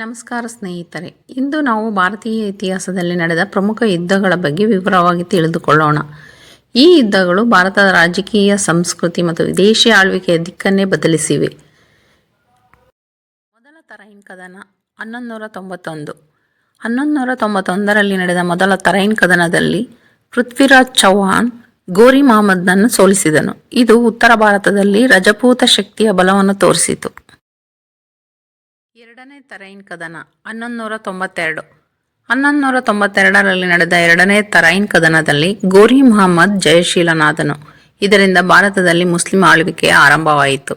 ನಮಸ್ಕಾರ ಸ್ನೇಹಿತರೆ, ಇಂದು ನಾವು ಭಾರತೀಯ ಇತಿಹಾಸದಲ್ಲಿ ನಡೆದ ಪ್ರಮುಖ ಯುದ್ಧಗಳ ಬಗ್ಗೆ ವಿವರವಾಗಿ ತಿಳಿದುಕೊಳ್ಳೋಣ. ಈ ಯುದ್ಧಗಳು ಭಾರತದ ರಾಜಕೀಯ, ಸಂಸ್ಕೃತಿ ಮತ್ತು ವಿದೇಶಿ ಆಳ್ವಿಕೆಯ ದಿಕ್ಕನ್ನೇ ಬದಲಿಸಿವೆ. ಮೊದಲ ತರೈನ್ ಕದನ ಹನ್ನೊಂದು ನೂರ ತೊಂಬತ್ತೊಂದು ಹನ್ನೊಂದು ತೊಂಬತ್ತೊಂದರಲ್ಲಿ ನಡೆದ ಮೊದಲ ತರೈನ್ ಕದನದಲ್ಲಿ ಪೃಥ್ವಿರಾಜ್ ಚೌಹಾನ್ ಗೋರಿ ಮಹಮ್ಮದ್ನನ್ನು ಸೋಲಿಸಿದನು. ಇದು ಉತ್ತರ ಭಾರತದಲ್ಲಿ ರಜಪೂತ ಶಕ್ತಿಯ ಬಲವನ್ನು ತೋರಿಸಿತು. ಎರಡನೇ ತರೈನ್ ಕದನ ಹನ್ನೊಂದು ನೂರ ತೊಂಬತ್ತೆರಡು ಹನ್ನೊಂದು ತೊಂಬತ್ತೆರಡರಲ್ಲಿ ನಡೆದ ಎರಡನೇ ತರೈನ್ ಕದನದಲ್ಲಿ ಗೋರಿ ಮೊಹಮ್ಮದ್ ಜಯಶೀಲನಾದನು. ಇದರಿಂದ ಭಾರತದಲ್ಲಿ ಮುಸ್ಲಿಂ ಆಳ್ವಿಕೆ ಆರಂಭವಾಯಿತು.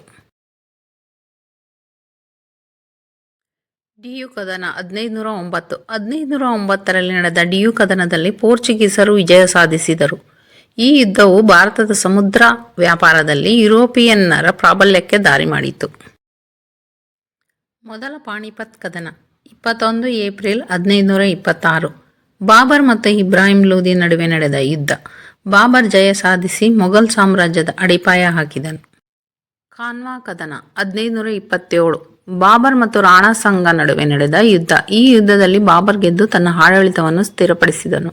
ಡಿಯು ಕದನ ಹದಿನೈದು ನೂರ ಒಂಬತ್ತು ಹದಿನೈದು ನೂರ ಒಂಬತ್ತರಲ್ಲಿ ನಡೆದ ಡಿಯು ಕದನದಲ್ಲಿ ಪೋರ್ಚುಗೀಸರು ವಿಜಯ ಸಾಧಿಸಿದರು. ಈ ಯುದ್ಧವು ಭಾರತದ ಸಮುದ್ರ ವ್ಯಾಪಾರದಲ್ಲಿ ಯುರೋಪಿಯನ್ನರ ಪ್ರಾಬಲ್ಯಕ್ಕೆ ದಾರಿ ಮಾಡಿತು. ಮೊದಲ ಪಾಣಿಪತ್ ಕದನ. ಇಪ್ಪತ್ತೊಂದು ಏಪ್ರಿಲ್ ಹದಿನೈದು ನೂರ ಇಪ್ಪತ್ತಾರು. ಬಾಬರ್ ಮತ್ತು ಇಬ್ರಾಹಿಂ ಲೂದಿ ನಡುವೆ ನಡೆದ ಯುದ್ಧ. ಬಾಬರ್ ಜಯ ಸಾಧಿಸಿ ಮೊಘಲ್ ಸಾಮ್ರಾಜ್ಯದ ಅಡಿಪಾಯ ಹಾಕಿದನು. ಖಾನ್ವಾ ಕದನ ಹದಿನೈದು ನೂರ ಇಪ್ಪತ್ತೇಳು. ಬಾಬರ್ ಮತ್ತು ರಾಣಾ ಸಂಘ ನಡುವೆ ನಡೆದ ಯುದ್ಧ. ಈ ಯುದ್ಧದಲ್ಲಿ ಬಾಬರ್ ಗೆದ್ದು ತನ್ನ ಆಡಳಿತವನ್ನು ಸ್ಥಿರಪಡಿಸಿದನು.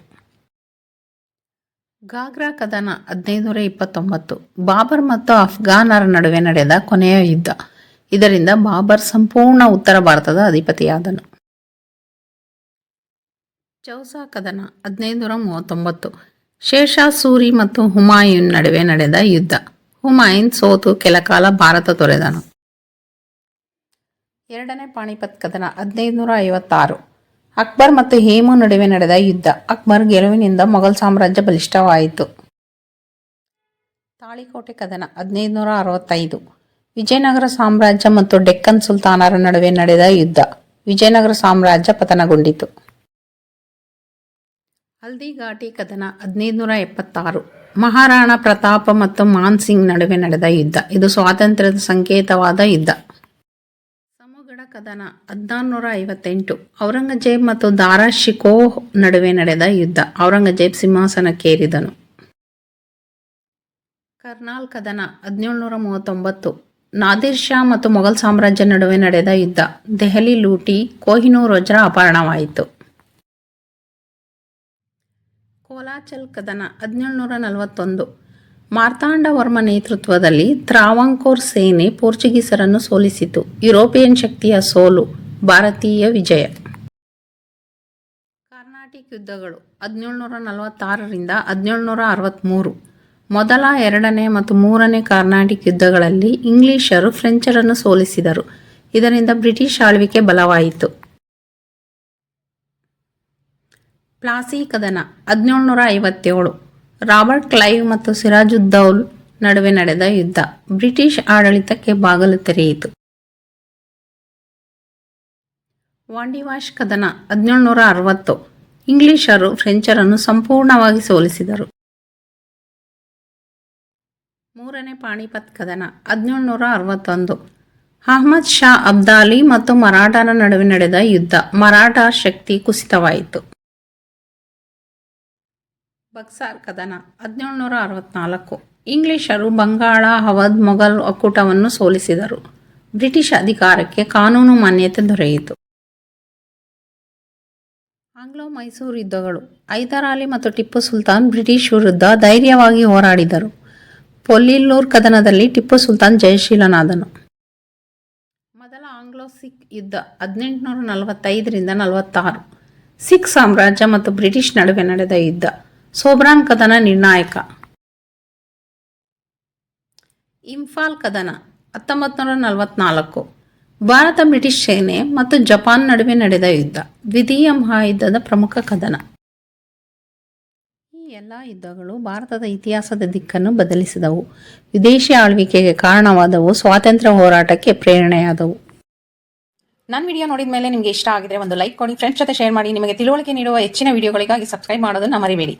ಗಾಗ್ರಾ ಕದನ ಹದಿನೈದು ನೂರ ಇಪ್ಪತ್ತೊಂಬತ್ತು. ಬಾಬರ್ ಮತ್ತು ಅಫ್ಘಾನರ ನಡುವೆ ನಡೆದ ಕೊನೆಯ ಯುದ್ಧ. ಇದರಿಂದ ಬಾಬರ್ ಸಂಪೂರ್ಣ ಉತ್ತರ ಭಾರತದ ಅಧಿಪತಿಯಾದನು. ಚೌಸಾ ಕದನ ಹದಿನೈದು ನೂರ ಮೂವತ್ತೊಂಬತ್ತು. ಶೇಷಾ, ಸೂರಿ ಮತ್ತು ಹುಮಾಯೂನ್ ನಡುವೆ ನಡೆದ ಯುದ್ಧ. ಹುಮಾಯೂನ್ ಸೋತು ಕೆಲಕಾಲ ಭಾರತ ತೊರೆದನು. ಎರಡನೇ ಪಾಣಿಪತ್ ಕದನ ಹದಿನೈದು ನೂರ ಐವತ್ತಾರು. ಅಕ್ಬರ್ ಮತ್ತು ಹೇಮು ನಡುವೆ ನಡೆದ ಯುದ್ಧ. ಅಕ್ಬರ್ ಗೆಲುವಿನಿಂದ ಮೊಘಲ್ ಸಾಮ್ರಾಜ್ಯ ಬಲಿಷ್ಠವಾಯಿತು. ತಾಳಿಕೋಟೆ ಕದನ ಹದಿನೈದು ನೂರ ಅರವತ್ತೈದು. ವಿಜಯನಗರ ಸಾಮ್ರಾಜ್ಯ ಮತ್ತು ಡೆಕ್ಕನ್ ಸುಲ್ತಾನರ ನಡುವೆ ನಡೆದ ಯುದ್ಧ. ವಿಜಯನಗರ ಸಾಮ್ರಾಜ್ಯ ಪತನಗೊಂಡಿತು. ಹಲ್ದಿಘಾಟಿ ಕದನ ಹದಿನೈದು ನೂರ ಎಪ್ಪತ್ತಾರು. ಮಹಾರಾಣಾ ಪ್ರತಾಪ ಮತ್ತು ಮಾನ್ ಸಿಂಗ್ ನಡುವೆ ನಡೆದ ಯುದ್ಧ. ಇದು ಸ್ವಾತಂತ್ರ್ಯದ ಸಂಕೇತವಾದ ಯುದ್ಧ. ಸಮುಗಡ ಕದನ ಹದಿನಾರುನೂರ ಐವತ್ತೆಂಟು. ಔರಂಗಜೇಬ್ ಮತ್ತು ದಾರಾ ಶಿಕೋಹ್ ನಡುವೆ ನಡೆದ ಯುದ್ಧ. ಔರಂಗಜೇಬ್ ಸಿಂಹಾಸನಕ್ಕೇರಿದನು. ಕರ್ನಾಲ್ ಕದನ ಹದಿನೇಳುನೂರ ಮೂವತ್ತೊಂಬತ್ತು. ನಾದಿರ್ ಶಾ ಮತ್ತು ಮೊಘಲ್ ಸಾಮ್ರಾಜ್ಯ ನಡುವೆ ನಡೆದ ಯುದ್ಧ ದೆಹಲಿ ಲೂಟಿ ಕೋಹಿನೂರ್ ವಜ್ರ ಅಪಹರಣವಾಯಿತು. ಕೋಲಾಚಲ್ ಕದನ ಹದಿನೇಳುನೂರ ನಲವತ್ತೊಂದು. ಮಾರ್ತಾಂಡವರ್ಮ ನೇತೃತ್ವದಲ್ಲಿ ತ್ರಾವಂಕೋರ್ ಸೇನೆ ಪೋರ್ಚುಗೀಸರನ್ನು ಸೋಲಿಸಿತು. ಯುರೋಪಿಯನ್ ಶಕ್ತಿಯ ಸೋಲು, ಭಾರತೀಯ ವಿಜಯ. ಕರ್ನಾಟಕ ಯುದ್ಧಗಳು ಹದಿನೇಳುನೂರ ನಲವತ್ತಾರರಿಂದ ಹದಿನೇಳುನೂರ ಅರವತ್ತ್ಮೂರು ಮೊದಲ, ಎರಡನೇ ಮತ್ತು ಮೂರನೇ ಕಾರ್ನಾಟಿಕ್ ಯುದ್ಧಗಳಲ್ಲಿ ಇಂಗ್ಲಿಷರು ಫ್ರೆಂಚರನ್ನು ಸೋಲಿಸಿದರು. ಇದರಿಂದ ಬ್ರಿಟಿಷ್ ಆಳ್ವಿಕೆ ಬಲವಾಯಿತು. ಪ್ಲಾಸಿ ಕದನ ಹದಿನೇಳುನೂರ ಐವತ್ತೇಳು ರಾಬರ್ಟ್ ಕ್ಲೈವ್ ಮತ್ತು ಸಿರಾಜುದ್ದೌಲ್ ನಡುವೆ ನಡೆದ ಯುದ್ಧ. ಬ್ರಿಟಿಷ್ ಆಡಳಿತಕ್ಕೆ ಬಾಗಲು ತೆರೆಯಿತು. ವಾಂಡಿವಾಶ್ ಕದನ ಹದಿನೇಳುನೂರ ಅರವತ್ತು ಇಂಗ್ಲಿಷರು ಫ್ರೆಂಚರನ್ನು ಸಂಪೂರ್ಣವಾಗಿ ಸೋಲಿಸಿದರು. ಮೂರನೇ ಪಾಣಿಪತ್ ಕದನ, ಹದಿನೇಳುನೂರ ಅರವತ್ತೊಂದು. ಅಹ್ಮದ್ ಶಾ ಅಬ್ದಾಲಿ ಮತ್ತು ಮರಾಠರ ನಡುವೆ ನಡೆದ ಯುದ್ಧ, ಮರಾಠ ಶಕ್ತಿ ಕುಸಿತವಾಯಿತು. ಬಕ್ಸಾರ್ ಕದನ, ಹದಿನೇಳುನೂರ ಅರವತ್ನಾಲ್ಕು. ಇಂಗ್ಲಿಷರು ಬಂಗಾಳ, ಅವಧ್, ಮೊಘಲ್ ಒಕ್ಕೂಟವನ್ನು ಸೋಲಿಸಿದರು. ಬ್ರಿಟಿಷ್ ಅಧಿಕಾರಕ್ಕೆ ಕಾನೂನು ಮಾನ್ಯತೆ ದೊರೆಯಿತು. ಆಂಗ್ಲೋ ಮೈಸೂರು ಯುದ್ಧಗಳು ಹೈದರಾಲಿ ಮತ್ತು ಟಿಪ್ಪು ಸುಲ್ತಾನ್ ಬ್ರಿಟಿಷ್ ವಿರುದ್ಧ ಧೈರ್ಯವಾಗಿ ಹೋರಾಡಿದರು. ಪೊಲ್ಲಿಲ್ಲೂರ್ ಕದನದಲ್ಲಿ ಟಿಪ್ಪು ಸುಲ್ತಾನ್ ಜಯಶೀಲನಾದನು. ಮೊದಲ ಆಂಗ್ಲೋ ಸಿಖ್ ಯುದ್ಧ ಹದಿನೆಂಟುನೂರ ನಲವತ್ತೈದರಿಂದ ನಲವತ್ತಾರು. ಸಿಖ್ ಸಾಮ್ರಾಜ್ಯ ಮತ್ತು ಬ್ರಿಟಿಷ್ ನಡುವೆ ನಡೆದ ಯುದ್ಧ. ಸೋಬ್ರಾನ್ ಕದನ ನಿರ್ಣಾಯಕ. ಇಂಫಾಲ್ ಕದನ ಹತ್ತೊಂಬತ್ತು ನೂರ ನಲವತ್ನಾಲ್ಕು. ಭಾರತ ಬ್ರಿಟಿಷ್ ಸೇನೆ ಮತ್ತು ಜಪಾನ್ ನಡುವೆ ನಡೆದ ಯುದ್ಧ. ದ್ವಿತೀಯ ಮಹಾಯುದ್ಧದ ಪ್ರಮುಖ ಕದನ. ಎಲ್ಲ ಯುದ್ಧಗಳು ಭಾರತದ ಇತಿಹಾಸದ ದಿಕ್ಕನ್ನು ಬದಲಿಸಿದವು. ವಿದೇಶಿ ಆಳ್ವಿಕೆಗೆ ಕಾರಣವಾದವು, ಸ್ವಾತಂತ್ರ್ಯ ಹೋರಾಟಕ್ಕೆ ಪ್ರೇರಣೆಯಾದವು. ನನ್ನ ವಿಡಿಯೋ ನೋಡಿದ ಮೇಲೆ ನಿಮಗೆ ಇಷ್ಟ ಆಗಿದ್ರೆ ಒಂದು ಲೈಕ್ ಕೊಡಿ ಫ್ರೆಂಡ್ಸ್ ಜೊತೆ ಶೇರ್ ಮಾಡಿ, ನಿಮಗೆ ತಿಳುವಳಿಕೆ ನೀಡುವ ಹೆಚ್ಚಿನ ವಿಡಿಯೋಗಳಿಗಾಗಿ ಸಬ್ಸ್ಕ್ರೈಬ್ ಮಾಡೋದನ್ನ ಮರಿಬೇಡಿ.